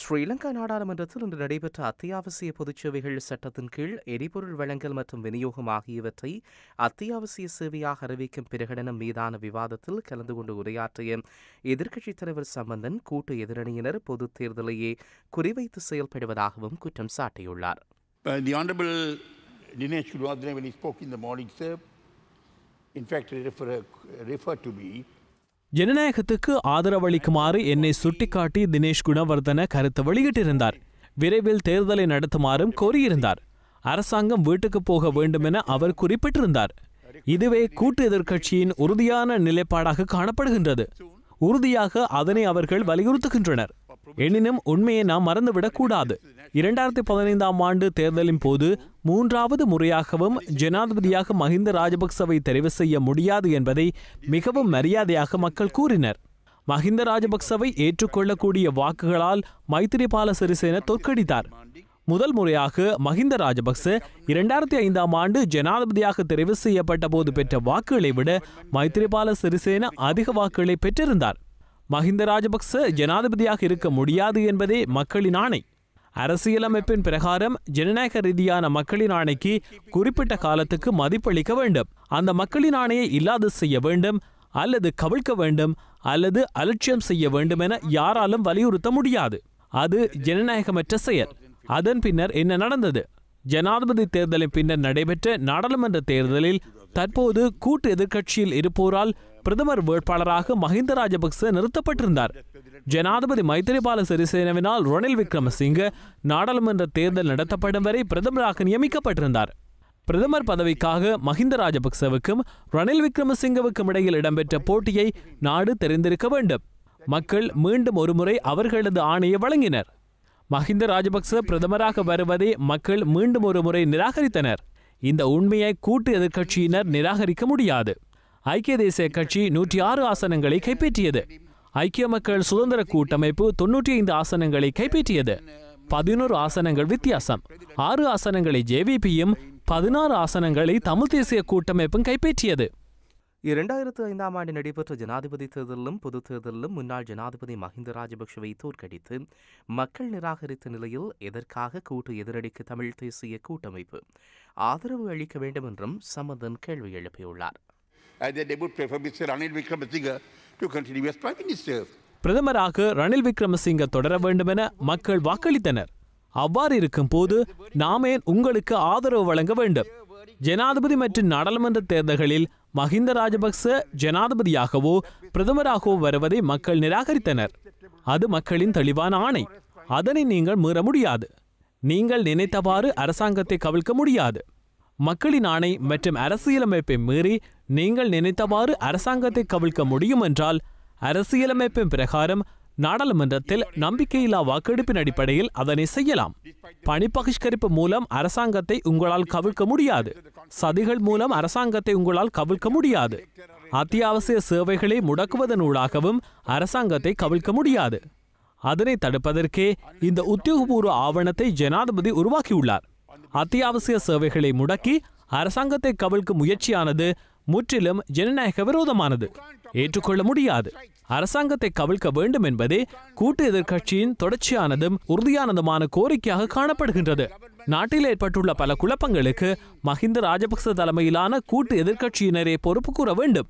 ஸ்ரீலங்கா நாடாளுமன்றத்தில் இன்று நடைபெற்ற அத்தியாவசிய பொதுச்சேவைகள் சட்டத்தின் கீழ் எரிபொருள் வழங்கல் மற்றும் விநியோகம் ஆகியவற்றை அத்தியாவசிய சேவையாக அறிவிக்கும் பிரகடனம் மீதான விவாதத்தில் கலந்து கொண்டு உரையாற்றிய எதிர்க்கட்சித் தலைவர் சம்பந்தன் கூட்டு எதிரணியினர் பொதுத் தேர்தலையே குறிவைத்து செயல்படுவதாகவும் குற்றம் சாட்டியுள்ளார். Uh, the Honorable Dinesh Gulwardena, when he spoke in the morning, sir, in fact, refer, to me ஜனநாயகத்துக்கு ஆதரவளிக்குமாறு என்னை சுட்டிக்காட்டி தினேஷ் குணவர்தன கருத்து வெளியிட்டிருந்தார். விரைவில் தேர்தலை நடத்துமாறும் கோரியிருந்தார். அரசாங்கம் வீட்டுக்கு போக வேண்டுமென அவர் குறிப்பிட்டிருந்தார். இதுவே கூட்டு எதிர்க்கட்சியின் உறுதியான நிலைப்பாடாக காணப்படுகின்றது. உறுதியாக அதனை அவர்கள் வலியுறுத்துகின்றனர். எனினும் உண்மையை நாம் மறந்துவிடக் கூடாது இரண்டாயிரத்தி பதினைந்தாம் ஆண்டு தேர்தலின் போது மூன்றாவது முறையாகவும் ஜனாதிபதியாக மஹிந்த ராஜபக்சவை தெரிவு செய்ய முடியாது என்பதை மிகவும் மரியாதையாக மக்கள் கூறினர். மஹிந்த ராஜபக்சவை ஏற்றுக்கொள்ளக்கூடிய வாக்குகளால் மைத்திரிபால சிறிசேன தோற்கடித்தார். முதல் முறையாக மஹிந்த ராஜபக்ச இரண்டாயிரத்தி ஐந்தாம் ஆண்டு ஜனாதிபதியாக தெரிவு செய்யப்பட்ட போது பெற்ற வாக்குகளை விட மைத்திரிபால சிறிசேன அதிக வாக்குகளை பெற்றிருந்தார். மஹிந்த ராஜபக்ச ஜனாதிபதியாக இருக்க முடியாது என்பதே மக்களின் ஆணை. அரசியலமைப்பின் பிரகாரம் ஜனநாயக ரீதியான மக்களின் ஆணைக்கு குறிப்பிட்ட காலத்துக்கு மதிப்பளிக்க வேண்டும். அந்த மக்களின் ஆணையை இல்லாது செய்ய வேண்டும் அல்லது கவிழ்க்க வேண்டும் அல்லது அலட்சியம் செய்ய வேண்டும் என யாராலும் வலியுறுத்த முடியாது. அது ஜனநாயகமற்ற செயல். அதன் பின்னர் என்ன நடந்தது? ஜனாதிபதி தேர்தலின் பின்னர் நடைபெற்ற நாடாளுமன்ற தேர்தலில் தற்போது கூட்டு எதிர்க்கட்சியில் இருப்போரால் பிரதமர் வேட்பாளராக மஹிந்த ராஜபக்ச நிறுத்தப்பட்டிருந்தார். ஜனாதிபதி மைத்திரிபால சிறிசேனவினால் ரணில் விக்ரமசிங்க நாடாளுமன்ற தேர்தல் நடத்தப்படும் வரை பிரதமராக நியமிக்கப்பட்டிருந்தார். பிரதமர் பதவிக்காக மஹிந்த ராஜபக்சவுக்கும் ரணில் விக்ரமசிங்கவுக்கும் இடையில் இடம்பெற்ற போட்டியை நாடு தெரிந்திருக்க வேண்டும். மக்கள் மீண்டும் ஒருமுறை அவர்களது ஆணையை வழங்கினர். மஹிந்த ராஜபக்ச பிரதமராக வருவதை மக்கள் மீண்டும் ஒரு முறை நிராகரித்தனர். இந்த உண்மையை கூட்டு எதிர்க்கட்சியினர் நிராகரிக்க முடியாது. ஐக்கிய தேசிய கட்சி நூற்றி ஆறு ஆசனங்களை கைப்பற்றியது. ஐக்கிய மக்கள் சுதந்திர கூட்டமைப்பு தொன்னூற்றி ஐந்து ஆசனங்களை கைப்பற்றியது. பதினோரு ஆசனங்கள் வித்தியாசம். ஆறு ஆசனங்களை ஜேவிபியும் பதினாறு ஆசனங்களை தமிழ் தேசிய கூட்டமைப்பும் கைப்பற்றியது. இரண்டாயிரத்து ஐந்தாம் ஆண்டு நடைபெற்ற ஜனாதிபதி தேர்தலிலும் பொதுத் தேர்தலிலும் முன்னாள் ஜனாதிபதி மஹிந்த ராஜபக்ஷவை தோற்கடித்து மக்கள் நிராகரித்த நிலையில் எதற்காக கூட்டு எதிரடிக்கு தமிழ் தேசிய கூட்டமைப்பு ஆதரவு அளிக்க வேண்டும் என்றும் சம்பந்தன் கேள்வி எழுப்பியுள்ளார். To continue. As Prime Minister. பிரதமராக ரணில் விக்ரமசிங்க தொடர வேண்டுமென மக்கள் வாக்களித்தனர். அவ்வாறு இருக்கும் போது நாமே உங்களுக்கு ஆதரவு வழங்க வேண்டும். ஜனாதிபதி மற்றும் நாடாளுமன்ற தேர்தல்களில் மஹிந்த ராஜபக்ச ஜனாதிபதியாகவோ பிரதமராகவோ வருவதை மக்கள் நிராகரித்தனர். அது மக்களின் தெளிவான ஆணை. அதனை நீங்கள் மீற முடியாது. நீங்கள் நினைத்தவாறு அரசாங்கத்தை கவிழ்க்க முடியாது. மக்களின் ஆணை மற்றும் அரசியலமைப்பை மீறி நீங்கள் நினைத்தவாறு அரசாங்கத்தை கவிழ்க்க முடியும் என்றால் அரசியலமைப்பின் பிரகாரம் நாடாளுமன்றத்தில் நம்பிக்கையில்லா வாக்கெடுப்பின் அடிப்படையில் அதனை செய்யலாம். பணி பகிஷ்கரிப்பு மூலம் அரசாங்கத்தை உங்களால் கவிழ்க்க முடியாது. சதிகள் மூலம் அரசாங்கத்தை உங்களால் கவிழ்க்க முடியாது. அத்தியாவசிய சேவைகளை முடக்குவதனூடாகவும் அரசாங்கத்தை கவிழ்க்க முடியாது. அதனை தடுப்பதற்கே இந்த உத்தியோகபூர்வ ஆவணத்தை ஜனாதிபதி உருவாக்கியுள்ளார். அத்தியாவசிய சேவைகளை முடக்கி அரசாங்கத்தை கவிழ்க்கும் முயற்சியானது முற்றிலும் ஜனநாயக விரோதமானது. ஏற்றுக்கொள்ள முடியாது. அரசாங்கத்தை கவிழ்க்க வேண்டும் என்பதே கூட்டு எதிர்க்கட்சியின் தொடர்ச்சியானதும் உறுதியானதுமான கோரிக்கையாக காணப்படுகின்றது. நாட்டில் ஏற்பட்டுள்ள பல குழப்பங்களுக்கு மஹிந்த ராஜபக்ச தலைமையிலான கூட்டு எதிர்க்கட்சியினரே பொறுப்பு கூற வேண்டும்.